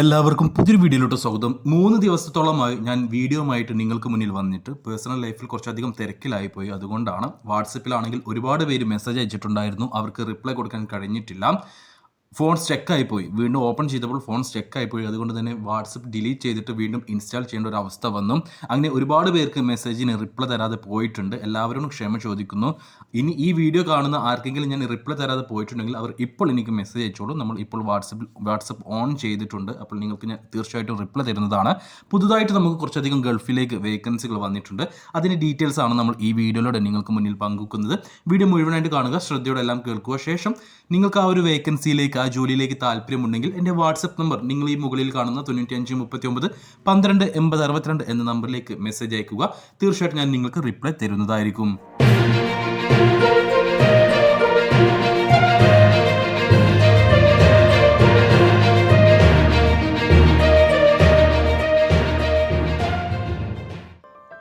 എല്ലാവർക്കും പുതിയൊരു വീഡിയോയിലോട്ട് സ്വാഗതം. മൂന്ന് ദിവസത്തോളമായി ഞാൻ വീഡിയോയുമായിട്ട് നിങ്ങൾക്ക് മുന്നിൽ വന്നിട്ട് പേഴ്സണൽ ലൈഫിൽ കുറച്ചധികം തിരക്കിലായി പോയി അതുകൊണ്ടാണ് വാട്സപ്പിലാണെങ്കിൽ ഒരുപാട് പേര് മെസ്സേജ് അയച്ചിട്ടുണ്ടായിരുന്നു. അവർക്ക് റിപ്ലൈ കൊടുക്കാൻ കഴിഞ്ഞിട്ടില്ല. ഫോൺ സ്റ്റെക്കായി പോയി വീണ്ടും ഓപ്പൺ ചെയ്തപ്പോൾ ഫോൺ സ്റ്റെക്കായി പോയി അതുകൊണ്ട് തന്നെ വാട്സപ്പ് ഡിലീറ്റ് ചെയ്തിട്ട് വീണ്ടും ഇൻസ്റ്റാൾ ചെയ്യേണ്ട ഒരു അവസ്ഥ വന്നു. അങ്ങനെ ഒരുപാട് പേർക്ക് മെസ്സേജിന് റിപ്ലൈ തരാതെ പോയിട്ടുണ്ട്. എല്ലാവരോടും ക്ഷമ ചോദിക്കുന്നു. ഇനി ഈ വീഡിയോ കാണുന്ന ആർക്കെങ്കിലും ഞാൻ റിപ്ലൈ തരാതെ പോയിട്ടുണ്ടെങ്കിൽ അവർ ഇപ്പോൾ എനിക്ക് മെസ്സേജ് അയച്ചോളൂ. നമ്മൾ ഇപ്പോൾ വാട്സപ്പിൽ വാട്സപ്പ് ഓൺ ചെയ്തിട്ടുണ്ട്. അപ്പോൾ നിങ്ങൾക്ക് ഞാൻ തീർച്ചയായിട്ടും റിപ്ലൈ തരുന്നതാണ്. പുതുതായിട്ട് നമുക്ക് കുറച്ചധികം ഗൾഫിലേക്ക് വേക്കൻസികൾ വന്നിട്ടുണ്ട്. അതിന്റെ ഡീറ്റെയിൽസ് ആണ് നമ്മൾ ഈ വീഡിയോയിലൂടെ നിങ്ങൾക്ക് മുന്നിൽ പങ്കുവെക്കുന്നത്. വീഡിയോ മുഴുവനായിട്ട് കാണുക ശ്രദ്ധയോടെ എല്ലാം കേൾക്കുക. ശേഷം നിങ്ങൾക്ക് ആ ഒരു വേക്കൻസിയിലേക്ക് ആ ജോലിയിലേക്ക് താല്പര്യമുണ്ടെങ്കിൽ എന്റെ വാട്സപ്പ് നമ്പർ നിങ്ങൾ ഈ മുകളിൽ കാണുന്ന തൊണ്ണൂറ്റിയഞ്ച് മുപ്പത്തി ഒമ്പത് പന്ത്രണ്ട് എൺപത് അറുപത്തിരണ്ട് എന്ന നമ്പറിലേക്ക് മെസ്സേജ് അയക്കുക. തീർച്ചയായിട്ടും ഞാൻ നിങ്ങൾക്ക് റിപ്ലൈ തരുന്നതായിരിക്കും.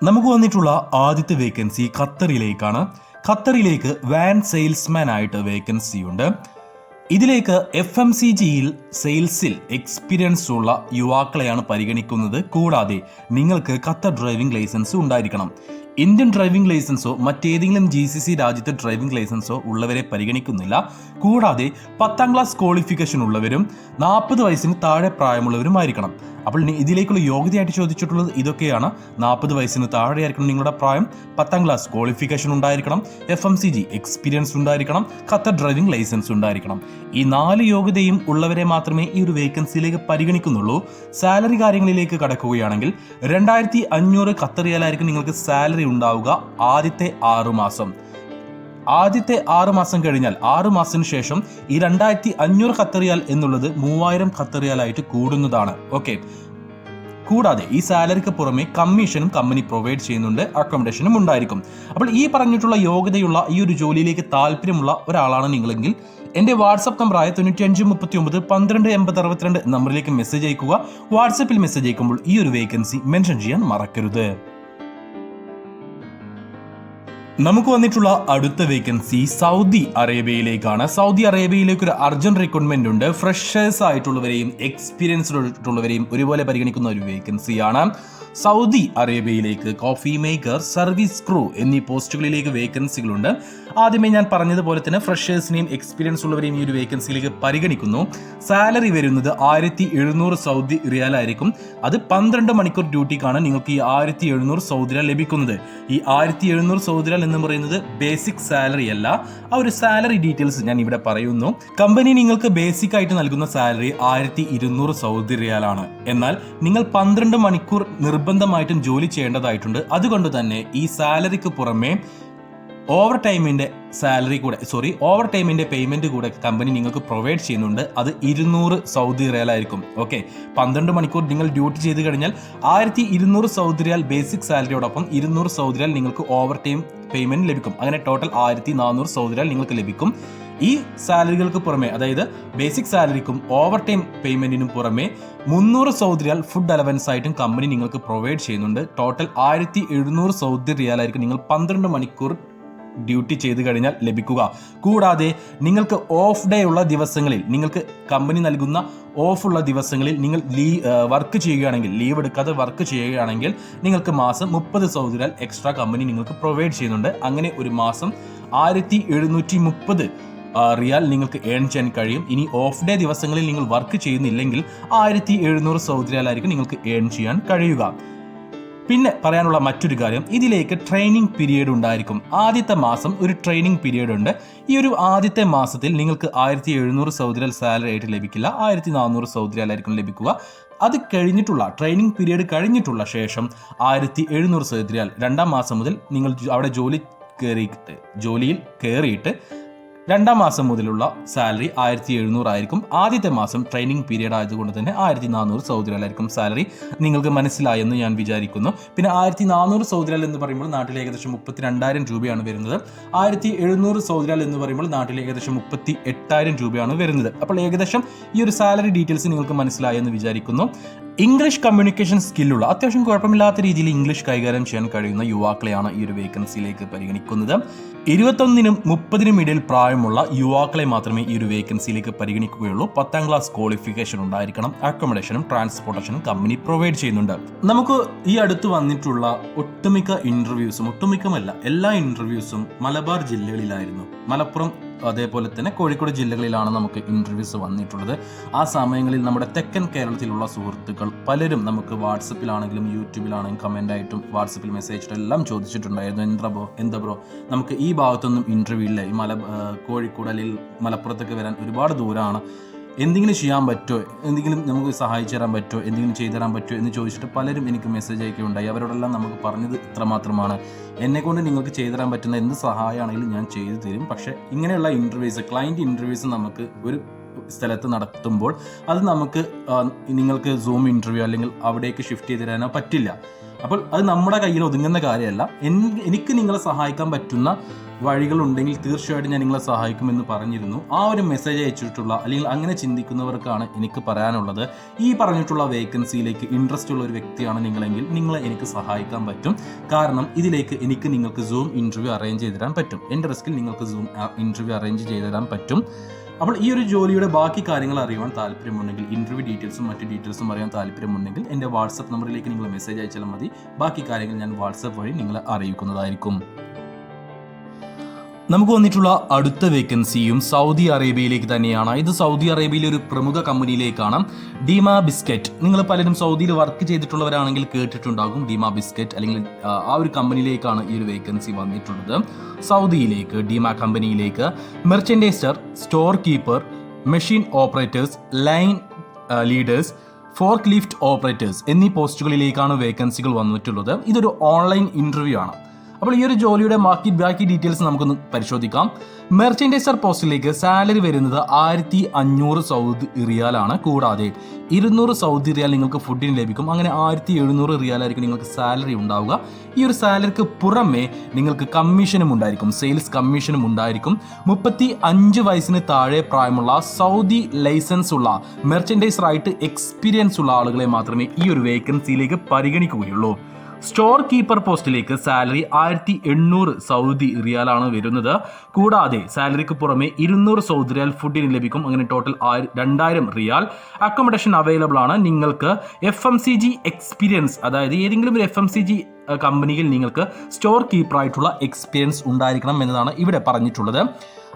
നമുക്ക് വന്നിട്ടുള്ള ആദ്യത്തെ വേക്കൻസി ഖത്തറിലേക്കാണ്. ഖത്തറിലേക്ക് വാൻ സെയിൽസ്മാൻ ആയിട്ട് വേക്കൻസി ഉണ്ട്. ഇതിലേക്ക് എഫ് എം സി ജിയിൽ സെയിൽസിൽ എക്സ്പീരിയൻസ് ഉള്ള യുവാക്കളെയാണ് പരിഗണിക്കുന്നത്. കൂടാതെ നിങ്ങൾക്ക് ഖത്തർ ഡ്രൈവിംഗ് ലൈസൻസ് ഉണ്ടായിരിക്കണം. ഇന്ത്യൻ ഡ്രൈവിംഗ് ലൈസൻസോ മറ്റേതെങ്കിലും ജി സി സി രാജ്യത്തെ ഡ്രൈവിംഗ് ലൈസൻസോ ഉള്ളവരെ പരിഗണിക്കുന്നില്ല. കൂടാതെ പത്താം ക്ലാസ് ക്വാളിഫിക്കേഷൻ ഉള്ളവരും നാൽപ്പത് വയസ്സിന് താഴെ പ്രായമുള്ളവരുമായിരിക്കണം. അപ്പോൾ ഇതിലേക്കുള്ള യോഗ്യതയായിട്ട് ചോദിച്ചിട്ടുള്ളത് ഇതൊക്കെയാണ്. നാൽപ്പത് വയസ്സിന് താഴെയായിരിക്കണം നിങ്ങളുടെ പ്രായം. പത്താം ക്ലാസ് ക്വാളിഫിക്കേഷൻ ഉണ്ടായിരിക്കണം. F M C G experience ഉണ്ടായിരിക്കണം. ഖത്തർ ഡ്രൈവിംഗ് ലൈസൻസ് ഉണ്ടായിരിക്കണം. ഈ നാല് യോഗ്യതയും ഉള്ളവരെ മാത്രമേ ഈ ഒരു വേക്കൻസിയിലേക്ക് പരിഗണിക്കുന്നുള്ളൂ. സാലറി കാര്യങ്ങളിലേക്ക് കടക്കുകയാണെങ്കിൽ രണ്ടായിരത്തി അഞ്ഞൂറ് ഖത്തർ റിയാലായിരിക്കും നിങ്ങൾക്ക് സാലറി ഉണ്ടാവുക ആദ്യത്തെ ആറു മാസം. ആദ്യത്തെ ആറ് മാസം കഴിഞ്ഞാൽ ആറ് മാസത്തിന് ശേഷം ഈ രണ്ടായിരത്തി അഞ്ഞൂറ് ഖത്തറിയാൽ എന്നുള്ളത് മൂവായിരം ഖത്തറിയാലായിട്ട് കൂടുന്നതാണ്. ഓക്കെ. കൂടാതെ ഈ സാലറിക്ക് പുറമെ കമ്മീഷനും കമ്പനി പ്രൊവൈഡ് ചെയ്യുന്നുണ്ട് അക്കോമഡേഷനും ഉണ്ടായിരിക്കും. അപ്പോൾ ഈ പറഞ്ഞിട്ടുള്ള യോഗ്യതയുള്ള ഈ ഒരു ജോലിയിലേക്ക് താല്പര്യമുള്ള ഒരാളാണ് നിങ്ങളെങ്കിൽ എന്റെ വാട്സപ്പ് നമ്പറായ തൊണ്ണൂറ്റി അഞ്ച് മുപ്പത്തി ഒമ്പത് പന്ത്രണ്ട് എൺപത് അറുപത്തിരണ്ട് നമ്പറിലേക്ക് മെസ്സേജ് അയക്കുക. വാട്സപ്പിൽ മെസ്സേജ് അയക്കുമ്പോൾ ഈ ഒരു വേക്കൻസി മെൻഷൻ ചെയ്യാൻ മറക്കരുത്. നമുക്ക് വന്നിട്ടുള്ള അടുത്ത വേക്കൻസി സൗദി അറേബ്യയിലേക്കാണ്. സൗദി അറേബ്യയിലേക്ക് ഒരു അർജന്റ് റിക്രൂട്ട്മെന്റ് ഉണ്ട്. ഫ്രഷേഴ്സ് ആയിട്ടുള്ളവരെയും എക്സ്പീരിയൻസ്ഡ് ആയിട്ടുള്ളവരെയും ഒരുപോലെ പരിഗണിക്കുന്ന ഒരു വേക്കൻസിയാണ് സൗദി അറേബ്യയിലേക്ക് കോഫി മേക്കർ സർവീസ് ക്രൂ എന്നീ പോസ്റ്റുകളിലേക്ക് വേക്കൻസികളുണ്ട് ആദ്യമേ ഞാൻ പറഞ്ഞതുപോലെ തന്നെ ഫ്രഷേഴ്സിനെയും എക്സ്പീരിയൻസ് ഉള്ളവരെയും ഈ ഒരു വേക്കൻസിയിലേക്ക് പരിഗണിക്കുന്നു. സാലറി വരുന്നത് ആയിരത്തി എഴുന്നൂറ് സൗദി റിയാലായിരിക്കും അത് പന്ത്രണ്ട് മണിക്കൂർ ഡ്യൂട്ടിക്കാണ് നിങ്ങൾക്ക് ഈ ആയിരത്തി എഴുന്നൂറ് സൗദി റിയാൽ ലഭിക്കുന്നത്. ഈ ആയിരത്തി എഴുന്നൂറ് സൗദി റിയാൽ എന്ന് പറയുന്നത് ബേസിക് സാലറി അല്ല. ആ ഒരു സാലറി ഡീറ്റെയിൽസ് ഞാൻ ഇവിടെ പറയുന്നു. കമ്പനി നിങ്ങൾക്ക് ബേസിക് ആയിട്ട് നൽകുന്ന സാലറി ആയിരത്തി ഇരുന്നൂറ് സൗദി റിയാലാണ് എന്നാൽ നിങ്ങൾ പന്ത്രണ്ട് മണിക്കൂർ നിർബന്ധമായിട്ടും ജോലി ചെയ്യേണ്ടതായിട്ടുണ്ട്. അതുകൊണ്ട് തന്നെ ഈ സാലറിക്ക് പുറമെ ഓവർ ടൈമിന്റെ സാലറി കൂടെ സോറി ഓവർ ടൈമിന്റെ പേയ്മെന്റ് കൂടെ കമ്പനി നിങ്ങൾക്ക് പ്രൊവൈഡ് ചെയ്യുന്നുണ്ട്. അത് ഇരുന്നൂറ് സൗദി റിയാൽ ആയിരിക്കും. ഓക്കെ? പന്ത്രണ്ട് മണിക്കൂർ നിങ്ങൾ ഡ്യൂട്ടി ചെയ്ത് കഴിഞ്ഞാൽ ആയിരത്തി ഇരുന്നൂറ് സൗദി റിയാൽ ബേസിക് സാലറിയോടൊപ്പം ഇരുന്നൂറ് സൗദി റിയാൽ നിങ്ങൾക്ക് ഓവർ ടൈം പേയ്മെന്റ് ലഭിക്കും. അങ്ങനെ ടോട്ടൽ ആയിരത്തി നാനൂറ് സൗദി റിയാൽ നിങ്ങൾക്ക് ലഭിക്കും. ഈ സാലറികൾക്ക് പുറമെ അതായത് ബേസിക് സാലറിക്കും ഓവർ ടൈം പേയ്മെന്റിനും പുറമെ മുന്നൂറ് സൗദി റിയാൽ ഫുഡ് അലവൻസ് ആയിട്ടും കമ്പനി നിങ്ങൾക്ക് പ്രൊവൈഡ് ചെയ്യുന്നുണ്ട്. ടോട്ടൽ ആയിരത്തി എഴുന്നൂറ് സൗദി റിയാലായിരിക്കും നിങ്ങൾ പന്ത്രണ്ട് മണിക്കൂർ ഡ്യൂട്ടി ചെയ്തു കഴിഞ്ഞാൽ ലഭിക്കുക. കൂടാതെ നിങ്ങൾക്ക് ഓഫ് ഡേ ഉള്ള ദിവസങ്ങളിൽ നിങ്ങൾക്ക് കമ്പനി നൽകുന്ന ഓഫുള്ള ദിവസങ്ങളിൽ നിങ്ങൾ ലീ വർക്ക് ചെയ്യുകയാണെങ്കിൽ ലീവ് എടുക്കാതെ വർക്ക് ചെയ്യുകയാണെങ്കിൽ നിങ്ങൾക്ക് മാസം മുപ്പത് സൗദിരാൽ എക്സ്ട്രാ കമ്പനി നിങ്ങൾക്ക് പ്രൊവൈഡ് ചെയ്യുന്നുണ്ട്. അങ്ങനെ ഒരു മാസം ആയിരത്തി എഴുന്നൂറ്റി മുപ്പത് റിയാൽ നിങ്ങൾക്ക് ഏൺ ചെയ്യാൻ കഴിയും. ഇനി ഓഫ് ഡേ ദിവസങ്ങളിൽ നിങ്ങൾ വർക്ക് ചെയ്യുന്നില്ലെങ്കിൽ ആയിരത്തി എഴുന്നൂറ് സൗദി റിയാലായിരിക്കും നിങ്ങൾക്ക് ഏൺ ചെയ്യാൻ കഴിയുക. പിന്നെ പറയാനുള്ള മറ്റൊരു കാര്യം ഇതിലേക്ക് ട്രെയിനിങ് പീരീഡ് ഉണ്ടായിരിക്കും. ആദ്യത്തെ മാസം ഒരു ട്രെയിനിങ് പീരീഡ് ഉണ്ട്. ഈ ഒരു ആദ്യത്തെ മാസത്തിൽ നിങ്ങൾക്ക് ആയിരത്തി എഴുന്നൂറ് സൗദിരൽ സാലറി ആയിട്ട് ലഭിക്കില്ല. ആയിരത്തി നാനൂറ് സൗദിരലായിരിക്കും ലഭിക്കുക. അത് കഴിഞ്ഞിട്ടുള്ള ട്രെയിനിങ് പീരീഡ് കഴിഞ്ഞിട്ടുള്ള ശേഷം ആയിരത്തി എഴുന്നൂറ് സൗദിരൽ രണ്ടാം മാസം മുതൽ നിങ്ങൾ അവിടെ ജോലി കയറിയിട്ട് ജോലിയിൽ കയറിയിട്ട് രണ്ടാം മാസം മുതലുള്ള സാലറി ആയിരത്തി എഴുന്നൂറായിരിക്കും ആദ്യത്തെ മാസം ട്രെയിനിങ് പീരീഡ് ആയതുകൊണ്ട് തന്നെ ആയിരത്തി നാനൂറ് സൗദിരലായിരിക്കും സാലറി. നിങ്ങൾക്ക് മനസ്സിലായെന്ന് ഞാൻ വിചാരിക്കുന്നു. പിന്നെ ആയിരത്തി നാനൂറ് സൗദിരൽ എന്ന് പറയുമ്പോൾ നാട്ടിൽ ഏകദേശം മുപ്പത്തി രണ്ടായിരം രൂപയാണ് വരുന്നത്. ആയിരത്തി എഴുന്നൂറ് സൗദിരൽ എന്ന് പറയുമ്പോൾ നാട്ടിൽ ഏകദേശം മുപ്പത്തി എട്ടായിരം രൂപയാണ് വരുന്നത്. അപ്പോൾ ഏകദേശം ഈ ഒരു സാലറി ഡീറ്റെയിൽസ് നിങ്ങൾക്ക് മനസ്സിലായെന്ന് വിചാരിക്കുന്നു. ഇംഗ്ലീഷ് കമ്മ്യൂണിക്കേഷൻ സ്കില്ലുള്ള അത്യാവശ്യം കുഴപ്പമില്ലാത്ത രീതിയിൽ ഇംഗ്ലീഷ് കൈകാര്യം ചെയ്യാൻ കഴിയുന്ന യുവാക്കളെയാണ് ഈ ഒരു വേക്കൻസിയിലേക്ക് പരിഗണിക്കുന്നത്. ഇരുപത്തൊന്നിനും മുപ്പതിനും ഇടയിൽ പ്രായമുള്ള യുവാക്കളെ മാത്രമേ ഈ ഒരു വേക്കൻസിയിലേക്ക് പരിഗണിക്കുകയുള്ളൂ. പത്താം ക്ലാസ് ക്വാളിഫിക്കേഷൻ ഉണ്ടായിരിക്കണം. അക്കോമഡേഷനും ട്രാൻസ്പോർട്ടേഷനും കമ്പനി പ്രൊവൈഡ് ചെയ്യുന്നുണ്ട്. നമുക്ക് ഈ അടുത്ത് വന്നിട്ടുള്ള ഒട്ടുമിക്ക ഇന്റർവ്യൂസും ഒട്ടുമിക്കമല്ല എല്ലാ ഇന്റർവ്യൂസും മലബാർ ജില്ലകളിലായിരുന്നു. മലപ്പുറം അതേപോലെ തന്നെ കോഴിക്കോട് ജില്ലകളിലാണ് നമുക്ക് ഇന്റർവ്യൂസ് വന്നിട്ടുള്ളത്. ആ സമയങ്ങളിൽ നമ്മുടെ തെക്കൻ കേരളത്തിലുള്ള സുഹൃത്തുക്കൾ പലരും നമുക്ക് വാട്സപ്പിലാണെങ്കിലും യൂട്യൂബിലാണെങ്കിലും കമന്റ് ആയിട്ടും വാട്സപ്പിൽ മെസ്സേജ് എല്ലാം ചോദിച്ചിട്ടുണ്ടായിരുന്നു. എന്താ ബ്രോ എന്താ ബ്രോ നമുക്ക് ഈ ഭാഗത്തൊന്നും ഇന്റർവ്യൂ ഇല്ല. ഈ മല കോഴിക്കോട് അല്ലെങ്കിൽ മലപ്പുറത്തൊക്കെ വരാൻ ഒരുപാട് ദൂരമാണ് എന്തെങ്കിലും ചെയ്യാൻ പറ്റുമോ? എന്തെങ്കിലും നമുക്ക് സഹായിച്ചു തരാൻ പറ്റുമോ? എന്തെങ്കിലും ചെയ്തു തരാൻ പറ്റുമോ എന്ന് ചോദിച്ചിട്ട് പലരും എനിക്ക് മെസ്സേജ് അയക്കുകയുണ്ടായി. അവരോടെല്ലാം നമുക്ക് പറഞ്ഞത് ഇത്രമാത്രമാണ്. എന്നെ കൊണ്ട് നിങ്ങൾക്ക് ചെയ്തു തരാൻ പറ്റുന്ന എന്ത് സഹായമാണെങ്കിലും ഞാൻ ചെയ്തു തരും. പക്ഷേ ഇങ്ങനെയുള്ള ഇന്റർവ്യൂസ് ക്ലയന്റ് ഇന്റർവ്യൂസ് നമുക്ക് ഒരു സ്ഥലത്ത് നടത്തുമ്പോൾ അത് നമുക്ക് നിങ്ങൾക്ക് സൂം ഇന്റർവ്യൂ അല്ലെങ്കിൽ അവിടേക്ക് ഷിഫ്റ്റ് ചെയ്ത് തരാനോ പറ്റില്ല. അപ്പോൾ അത് നമ്മുടെ കയ്യിൽ ഒതുങ്ങുന്ന കാര്യമല്ല. എനിക്ക് നിങ്ങളെ സഹായിക്കാൻ പറ്റുന്ന വഴികളുണ്ടെങ്കിൽ തീർച്ചയായിട്ടും ഞാൻ നിങ്ങളെ സഹായിക്കുമെന്ന് പറഞ്ഞിരുന്നു. ആ ഒരു മെസ്സേജ് അയച്ചിട്ടുള്ള അല്ലെങ്കിൽ അങ്ങനെ ചിന്തിക്കുന്നവർക്കാണ് എനിക്ക് പറയാനുള്ളത്. ഈ പറഞ്ഞിട്ടുള്ള വേക്കൻസിയിലേക്ക് ഇൻട്രസ്റ്റ് ഉള്ള ഒരു വ്യക്തിയാണ് നിങ്ങളെങ്കിൽ നിങ്ങളെ എനിക്ക് സഹായിക്കാൻ പറ്റും. കാരണം ഇതിലേക്ക് എനിക്ക് നിങ്ങൾക്ക് സൂം ഇന്റർവ്യൂ അറേഞ്ച് ചെയ്ത് തരാൻ പറ്റും. എന്റെ റിസ്കിൽ നിങ്ങൾക്ക് സൂം ഇന്റർവ്യൂ അറേഞ്ച് ചെയ്ത് തരാൻ പറ്റും. അപ്പോൾ ഈ ഒരു ജോലിയുടെ ബാക്കി കാര്യങ്ങൾ അറിയുവാൻ താല്പര്യമുണ്ടെങ്കിൽ ഇന്റർവ്യൂ ഡീറ്റെയിൽസും മറ്റ് ഡീറ്റെയിൽസും അറിയാൻ താല്പര്യമുണ്ടെങ്കിൽ എന്റെ വാട്സപ്പ് നമ്പറിലേക്ക് നിങ്ങൾ മെസ്സേജ് അയച്ചാൽ മതി. ബാക്കി കാര്യങ്ങൾ ഞാൻ വാട്സപ്പ് വഴി നിങ്ങളെ അറിയിക്കുന്നതായിരിക്കും. നമുക്ക് വന്നിട്ടുള്ള അടുത്ത വേക്കൻസിയും സൗദി അറേബ്യയിലേക്ക് തന്നെയാണ്. ഇത് സൗദി അറേബ്യയിലെ ഒരു പ്രമുഖ കമ്പനിയിലേക്കാണ്. ഡീമ ബിസ്ക്കറ്റ് നിങ്ങൾ പലരും സൗദിയിൽ വർക്ക് ചെയ്തിട്ടുള്ളവരാണെങ്കിൽ കേട്ടിട്ടുണ്ടാകും. ഡീമ ബിസ്ക്കറ്റ് അല്ലെങ്കിൽ ആ, ഒരു കമ്പനിയിലേക്കാണ് ഈ ഒരു വേക്കൻസി വന്നിട്ടുള്ളത്. സൗദിയിലേക്ക് ഡീമ കമ്പനിയിലേക്ക്. Merchandiser store keeper machine operators line leaders fork lift operators എന്നീ പോസ്റ്റുകളിലേക്കാണ് വേക്കൻസികൾ വന്നിട്ടുള്ളത്. ഇതൊരു ഓൺലൈൻ ഇന്റർവ്യൂ ആണ്. അപ്പോൾ ഈ ഒരു ജോലിയുടെ ബാക്കി ബാക്കി ഡീറ്റെയിൽസ് നമുക്കൊന്ന് പരിശോധിക്കാം. മെർച്ചൻഡൈസർ പോസ്റ്റിലേക്ക് സാലറി വരുന്നത് ആയിരത്തി അഞ്ഞൂറ് സൗദി റിയാലാണ്. കൂടാതെ ഇരുന്നൂറ് സൗദി റിയാൽ നിങ്ങൾക്ക് ഫുഡിന് ലഭിക്കും. അങ്ങനെ ആയിരത്തി എഴുന്നൂറ് റിയാലായിരിക്കും നിങ്ങൾക്ക് സാലറി ഉണ്ടാവുക. ഈ ഒരു സാലറിക്ക് പുറമെ നിങ്ങൾക്ക് കമ്മീഷനും ഉണ്ടായിരിക്കും. സെയിൽസ് കമ്മീഷനും ഉണ്ടായിരിക്കും. മുപ്പത്തി അഞ്ച് വയസ്സിന് താഴെ പ്രായമുള്ള സൗദി ലൈസൻസ് ഉള്ള മെർച്ചൻഡൈസർ ആയിട്ട് എക്സ്പീരിയൻസ് ഉള്ള ആളുകളെ മാത്രമേ ഈ ഒരു വേക്കൻസിയിലേക്ക് പരിഗണിക്കുകയുള്ളൂ. സ്റ്റോർ കീപ്പർ പോസ്റ്റിലേക്ക് സാലറി ആയിരത്തി എണ്ണൂറ് സൗദി റിയാലാണ് വരുന്നത്. കൂടാതെ സാലറിക്ക് പുറമെ ഇരുന്നൂറ് സൗദി റിയാൽ ഫുഡിന് ലഭിക്കും. അങ്ങനെ ടോട്ടൽ രണ്ടായിരം റിയാൽ അക്കോമഡേഷൻ അവൈലബിൾ ആണ്. നിങ്ങൾക്ക് F M C G experience അതായത് ഏതെങ്കിലും ഒരു എഫ് എം സി ജി കമ്പനിയിൽ നിങ്ങൾക്ക് സ്റ്റോർ കീപ്പറായിട്ടുള്ള എക്സ്പീരിയൻസ് ഉണ്ടായിരിക്കണം എന്നതാണ് ഇവിടെ പറഞ്ഞിട്ടുള്ളത്.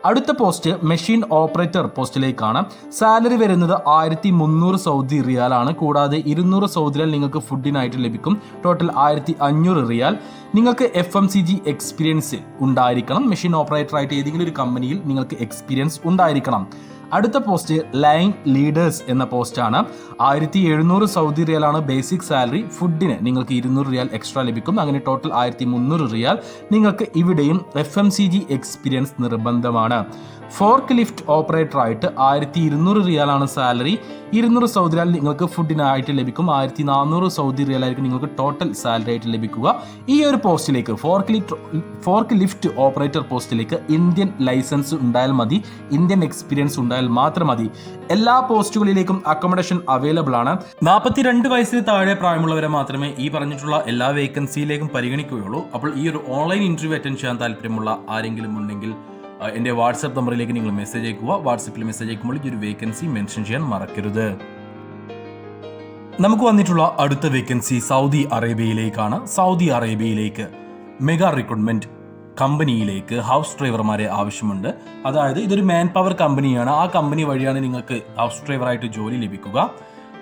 അടുത്ത പോസ്റ്റ് മെഷീൻ ഓപ്പറേറ്റർ പോസ്റ്റിലേക്കാണ്. സാലറി വരുന്നത് ആയിരത്തി മുന്നൂറ് സൗദി റിയാലാണ്. കൂടാതെ ഇരുന്നൂറ് സൗദി റിയാൽ നിങ്ങൾക്ക് ഫുഡിനായിട്ട് ലഭിക്കും. ടോട്ടൽ ആയിരത്തി അഞ്ഞൂറ് റിയാൽ. നിങ്ങൾക്ക് F M C G experience ഉണ്ടായിരിക്കണം. മെഷീൻ ഓപ്പറേറ്റർ ആയിട്ട് ഏതെങ്കിലും ഒരു കമ്പനിയിൽ നിങ്ങൾക്ക് എക്സ്പീരിയൻസ് ഉണ്ടായിരിക്കണം. അടുത്ത പോസ്റ്റ് ലൈൻ ലീഡേഴ്സ് എന്ന പോസ്റ്റാണ്. ആയിരത്തി എഴുന്നൂറ് സൗദി റിയാലാണ് ബേസിക് സാലറി. ഫുഡിന് നിങ്ങൾക്ക് ഇരുന്നൂറ് റിയാൽ എക്സ്ട്രാ ലഭിക്കും. അങ്ങനെ ടോട്ടൽ ആയിരത്തി മുന്നൂറ് റിയാൽ നിങ്ങൾക്ക് ഇവിടെയും F M C G experience നിർബന്ധമാണ്. ഫോർക്ക് ലിഫ്റ്റ് ഓപ്പറേറ്റർ ആയിട്ട് ആയിരത്തി ഇരുന്നൂറ് റിയാലാണ് സാലറി. ഇരുന്നൂറ് സൗദി റിയാൽ നിങ്ങൾക്ക് ഫുഡിനായിട്ട് ലഭിക്കും. ആയിരത്തി നാനൂറ് സൗദി റിയാൽ ആയിരിക്കും നിങ്ങൾക്ക് ടോട്ടൽ സാലറി ആയിട്ട് ലഭിക്കുക. ഈ ഒരു പോസ്റ്റിലേക്ക് fork lift fork lift operator പോസ്റ്റിലേക്ക് ഇന്ത്യൻ ലൈസൻസ് ഉണ്ടായാൽ മതി. ഇന്ത്യൻ എക്സ്പീരിയൻസ് ഉണ്ടായാൽ മാത്രം മതി. എല്ലാ പോസ്റ്റുകളിലേക്കും അക്കോമഡേഷൻ അവൈലബിൾ ആണ്. നാൽപ്പത്തിരണ്ട് വയസ്സിന് താഴെ പ്രായമുള്ളവരെ മാത്രമേ ഈ പറഞ്ഞിട്ടുള്ള എല്ലാ വേക്കൻസിയിലേക്കും പരിഗണിക്കുകയുള്ളൂ. അപ്പോൾ ഈ ഒരു ഓൺലൈൻ ഇന്റർവ്യൂ അറ്റൻഡ് ചെയ്യാൻ താല്പര്യമുള്ള ആരെങ്കിലും ഉണ്ടെങ്കിൽ എന്റെ വാട്സപ്പ് നമ്പറിലേക്ക് നിങ്ങൾ മെസ്സേജ് അയക്കുക. വാട്സപ്പിൽ മെസ്സേജ് അയക്കുമ്പോൾ ഈ ഒരു വേക്കൻസി മെൻഷൻ ചെയ്യാൻ മറക്കരുത്. നമുക്ക് വന്നിട്ടുള്ള അടുത്ത വേക്കൻസി സൗദി അറേബ്യയിലേക്കാണ്. സൗദി അറേബ്യയിലേക്ക് മെഗാ റിക്രൂട്ട്മെന്റ് കമ്പനിയിലേക്ക് ഹൗസ് ഡ്രൈവർമാരെ ആവശ്യമുണ്ട്. അതായത് ഇതൊരു മാൻ പവർ കമ്പനിയാണ് ആ കമ്പനി വഴിയാണ് നിങ്ങൾക്ക് ഹൗസ് ഡ്രൈവറായിട്ട് ജോലി ലഭിക്കുക.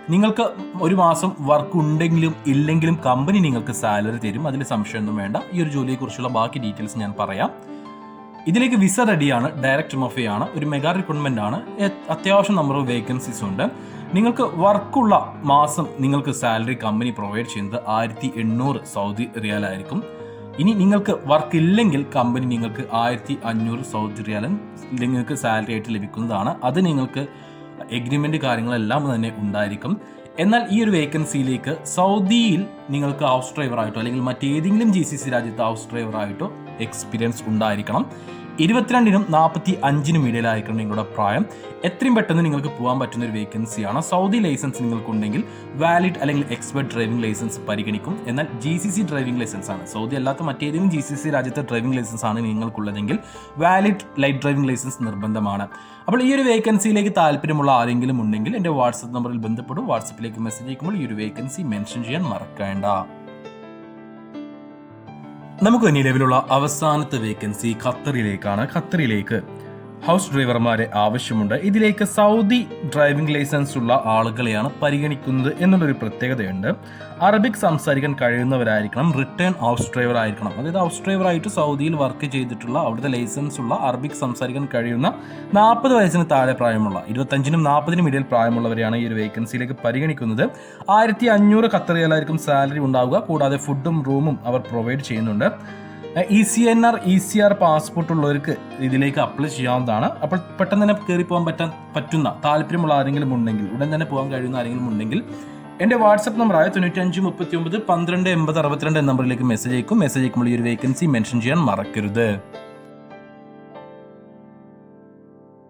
നിങ്ങൾക്ക് ഒരു മാസം വർക്ക് ഉണ്ടെങ്കിലും ഇല്ലെങ്കിലും കമ്പനി നിങ്ങൾക്ക് സാലറി തരും. അതിൽ സംശയമൊന്നും വേണ്ട. ഈ ഒരു ജോലിയെക്കുറിച്ചുള്ള ബാക്കി ഡീറ്റെയിൽസ് ഞാൻ പറയാം. ഇതിലേക്ക് വിസ റെഡിയാണ്. ഡയറക്റ്റ് മൊഫി ആണ് ഒരു മെഗാ റിക്രൂട്ട്മെന്റ് ആണ്. അത്യാവശ്യം നമ്പർ ഓഫ് വേക്കൻസീസ് ഉണ്ട്. നിങ്ങൾക്ക് വർക്കുള്ള മാസം നിങ്ങൾക്ക് സാലറി കമ്പനി പ്രൊവൈഡ് ചെയ്യുന്നത് ആയിരത്തി എണ്ണൂറ് സൗദി റിയാൽ ആയിരിക്കും. ഇനി നിങ്ങൾക്ക് വർക്ക് ഇല്ലെങ്കിൽ കമ്പനി നിങ്ങൾക്ക് ആയിരത്തി അഞ്ഞൂറ് സൗദി റിയാലും നിങ്ങൾക്ക് സാലറി ആയിട്ട് ലഭിക്കുന്നതാണ്. അത് നിങ്ങൾക്ക് എഗ്രിമെന്റ് കാര്യങ്ങളെല്ലാം തന്നെ ഉണ്ടായിരിക്കും. എന്നാൽ ഈ ഒരു വേക്കൻസിയിലേക്ക് സൗദിയിൽ നിങ്ങൾക്ക് ഹൗസ് ഡ്രൈവറായിട്ടോ അല്ലെങ്കിൽ മറ്റേതെങ്കിലും ജി സി സി രാജ്യത്ത് ഹൗസ് ഡ്രൈവറായിട്ടോ എക്സ്പീരിയൻസ് ഉണ്ടായിരിക്കണം. ഇരുപത്തിരണ്ടിനും നാൽപ്പത്തി അഞ്ചിനും ഇടയിലായിരിക്കണം നിങ്ങളുടെ പ്രായം. എത്രയും പെട്ടെന്ന് നിങ്ങൾക്ക് പോകാൻ പറ്റുന്ന ഒരു വേക്കൻസിയാണ് സൗദി ലൈസൻസ് നിങ്ങൾക്കുണ്ടെങ്കിൽ വാലിഡ് അല്ലെങ്കിൽ എക്സ്പെർട്ട് ഡ്രൈവിംഗ് ലൈസൻസ് പരിഗണിക്കും. എന്നാൽ G C C driving licence ആണ്. സൗദി അല്ലാത്ത മറ്റേതെങ്കിലും ജി സി സി രാജ്യത്തെ ഡ്രൈവിംഗ് ലൈസൻസ് ആണ് നിങ്ങൾക്കുള്ളതെങ്കിൽ വാലിഡ് ലൈറ്റ് ഡ്രൈവിംഗ് ലൈസൻസ് നിർബന്ധമാണ്. അപ്പോൾ ഈ ഒരു വേക്കൻസിയിലേക്ക് താല്പര്യമുള്ള ആരെങ്കിലും ഉണ്ടെങ്കിൽ എന്റെ വാട്സപ്പ് നമ്പറിൽ ബന്ധപ്പെടും. വാട്സപ്പിലേക്ക് മെസ്സേജ് അയക്കുമ്പോൾ ഈ ഒരു വേക്കൻസി മെൻഷൻ ചെയ്യാൻ മറക്കേണ്ട. നമുക്ക് നിലവിലുള്ള അവസാനത്തെ വേക്കൻസി ഖത്തറിലേക്കാണ്. ഖത്തറിലേക്ക് ഹൗസ് ഡ്രൈവർമാരെ ആവശ്യമുണ്ട്. ഇതിലേക്ക് സൗദി ഡ്രൈവിംഗ് ലൈസൻസ് ഉള്ള ആളുകളെയാണ് പരിഗണിക്കുന്നത് എന്നുള്ളൊരു പ്രത്യേകതയുണ്ട്. അറബിക് സംസാരിക്കാൻ കഴിയുന്നവരായിരിക്കണം റിട്ടേൺ ഹൗസ് ഡ്രൈവർ ആയിരിക്കണം അതായത് ഹൗസ് ഡ്രൈവർ ആയിട്ട് സൗദിയിൽ വർക്ക് ചെയ്തിട്ടുള്ള അവിടുത്തെ ലൈസൻസ് ഉള്ള അറബിക് സംസാരിക്കാൻ കഴിയുന്ന നാൽപ്പത് വയസ്സിന് താഴെ പ്രായമുള്ള ഇരുപത്തഞ്ചിനും നാൽപ്പതിനും ഇടയിൽ പ്രായമുള്ളവരെയാണ് ഈ ഒരു വേക്കൻസിയിലേക്ക് പരിഗണിക്കുന്നത്. ആയിരത്തി അഞ്ഞൂറ് ഖത്തറിയാലായിരിക്കും സാലറി ഉണ്ടാവുക കൂടാതെ ഫുഡും റൂമും അവർ പ്രൊവൈഡ് ചെയ്യുന്നുണ്ട്. E C N R E C R passport ഉള്ളവർക്ക് ഇതിലേക്ക് അപ്ലൈ ചെയ്യാവുന്നതാണ്. അപ്പോൾ പെട്ടെന്ന് തന്നെ കയറി പോകാൻ പറ്റാൻ പറ്റുന്ന താല്പര്യമുള്ള ആരെങ്കിലും ഉണ്ടെങ്കിൽ ഉടൻ തന്നെ പോകാൻ കഴിയുന്ന ആരെങ്കിലും ഉണ്ടെങ്കിൽ എന്റെ വാട്സപ്പ് നമ്പറായ തൊണ്ണൂറ്റഞ്ച് മുപ്പത്തി ഒമ്പത് പന്ത്രണ്ട് എൺപത് അറുപത്തിരണ്ട് എന്ന നമ്പറിലേക്ക് മെസ്സേജ് അയക്കും. മെസ്സേജ് അയക്കുമ്പോൾ ഈ ഒരു വേക്കൻസി മെൻഷൻ ചെയ്യാൻ മറക്കരുത്.